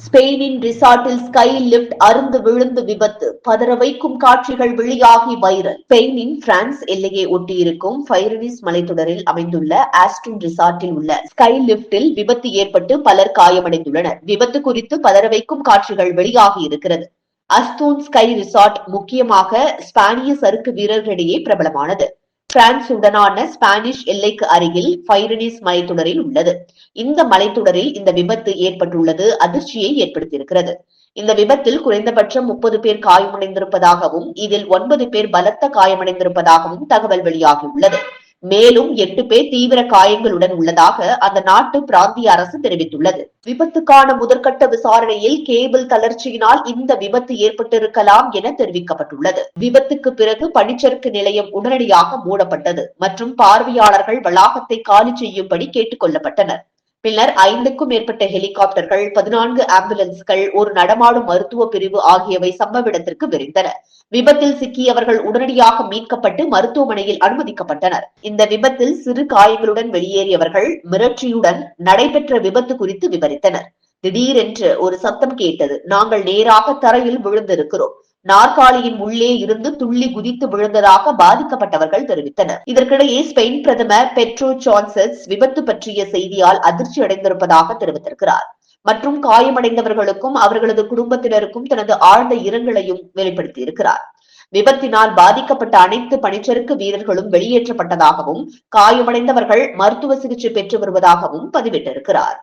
ஸ்பெயினின் ரிசார்ட்டில் sky lift அருந்து விழுந்து விபத்து. பதற வைக்கும் காட்சிகள் வெளியாகி வைரல். ஸ்பெயினின் பிரான்ஸ் எல்லையை ஒட்டியிருக்கும் பைரனிஸ் மலைத்தொடரில் அமைந்துள்ள ஆஸ்டன் ரிசார்ட்டில் உள்ள ஸ்கை லிப்டில் விபத்து ஏற்பட்டு பலர் காயமடைந்துள்ளனர். விபத்து குறித்து பதற வைக்கும் காட்சிகள் வெளியாகி இருக்கிறது. அஸ்தூன் ஸ்கை ரிசார்ட் முக்கியமாக ஸ்பானிய சறுக்கு வீரர்களிடையே பிரபலமானது. பிரான்சுடனான ஸ்பானிஷ் எல்லைக்கு அருகில் பைரனிஸ் மலைத்தொடரில் உள்ளது. இந்த மலைத்தொடரில் இந்த விபத்து ஏற்பட்டுள்ளது அதிர்ச்சியை ஏற்படுத்தியிருக்கிறது. இந்த விபத்தில் குறைந்தபட்சம் முப்பது பேர் காயமடைந்திருப்பதாகவும் இதில் ஒன்பது பேர் பலத்த காயமடைந்திருப்பதாகவும் தகவல் வெளியாகியுள்ளது. மேலும் எட்டு பேர் தீவிர காயங்களுடன் உள்ளதாக அந்த நாட்டு பிராந்திய அரசு தெரிவித்துள்ளது. விபத்துக்கான முதற்கட்ட விசாரணையில் கேபிள் தளர்ச்சியினால் இந்த விபத்து ஏற்பட்டிருக்கலாம் என தெரிவிக்கப்பட்டுள்ளது. விபத்துக்கு பிறகு பனிச்சறுக்கு நிலையம் உடனடியாக மூடப்பட்டது மற்றும் பார்வையாளர்கள் வளாகத்தை காலி செய்யும்படி கேட்டுக் கொள்ளப்பட்டனர். பின்னர் ஐந்துக்கும் மேற்பட்ட ஹெலிகாப்டர்கள் பதினான்கு ஆம்புலன்ஸ்கள் ஒரு நடமாடும் மருத்துவ பிரிவு ஆகியவை சம்பவ இடத்திற்கு விரைந்தன. விபத்தில் சிக்கியவர்கள் உடனடியாக மீட்கப்பட்டு மருத்துவமனையில் அனுமதிக்கப்பட்டனர். இந்த விபத்தில் சிறு காயங்களுடன் வெளியேறியவர்கள் மிரட்சியுடன் நடைபெற்ற விபத்து குறித்து விவரித்தனர். திடீரென்று ஒரு சத்தம் கேட்டது. நாங்கள் நேராக தரையில் விழுந்திருக்கிறோம். நாற்காலியின் உள்ளே இருந்து துள்ளி குதித்து விழுந்ததாக பாதிக்கப்பட்டவர்கள் தெரிவித்தனர். இதற்கிடையே ஸ்பெயின் பிரதமர் பெட்ரோ சான்சஸ் விபத்து பற்றிய செய்தியால் அதிர்ச்சி அடைந்திருப்பதாக தெரிவித்திருக்கிறார். மற்றும் காயமடைந்தவர்களுக்கும் அவர்களது குடும்பத்தினருக்கும் தனது ஆழ்ந்த இரங்கலையும் வெளிப்படுத்தியிருக்கிறார். விபத்தினால் பாதிக்கப்பட்ட அனைத்து பனிச்சறுக்கு வீரர்களும் வெளியேற்றப்பட்டதாகவும் காயமடைந்தவர்கள் மருத்துவ சிகிச்சை பெற்று வருவதாகவும் பதிவிட்டிருக்கிறார்.